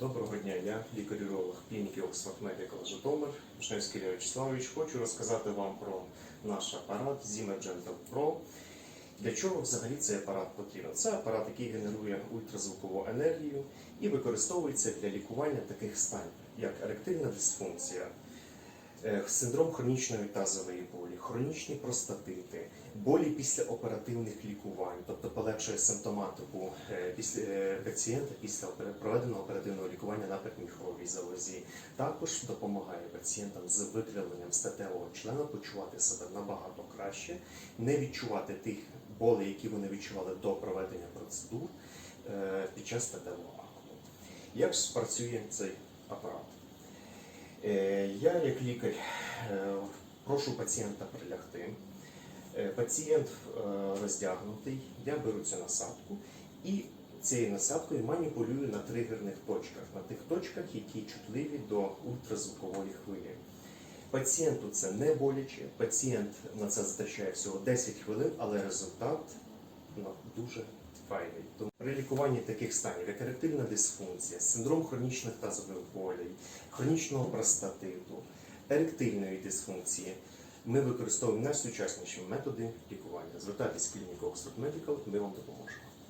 Доброго дня, я лікар-уролог клініки Oxford Medical Житомир Вишневський Вячеславович. Хочу розказати вам про наш апарат Zimmer Gentle Pro. Для чого взагалі цей апарат потрібен? Це апарат, який генерує ультразвукову енергію і використовується для лікування таких станів, як еректильна дисфункція, синдром хронічної тазової болі, хронічні простатити, болі після оперативних лікувань, тобто полегшує симптоматику е, після е, пацієнта після проведеного оперативного лікування на передміхровій залозі. Також допомагає пацієнтам з викривленням статевого члена почувати себе набагато краще, не відчувати тих болей, які вони відчували до проведення процедур е, під час статевого акту. Як ж працює цей апарат? Е, Я, як лікар, е, прошу пацієнта прилягти. Е, Пацієнт роздягнутий, я беру цю насадку і цією насадкою маніпулюю на тригерних точках, на тих точках, які чутливі до ультразвукової хвилі. Пацієнту це не боляче, пацієнт на це затрачає всього 10 хвилин, але результат ну, дуже файний. Тому при лікуванні таких станів, як еректильна дисфункція, синдром хронічних тазових болей, хронічного простатиту, еректильної дисфункції, ми використовуємо найсучасніші методи лікування. Звертайтесь в клініку Oxford Medical, ми вам допоможемо.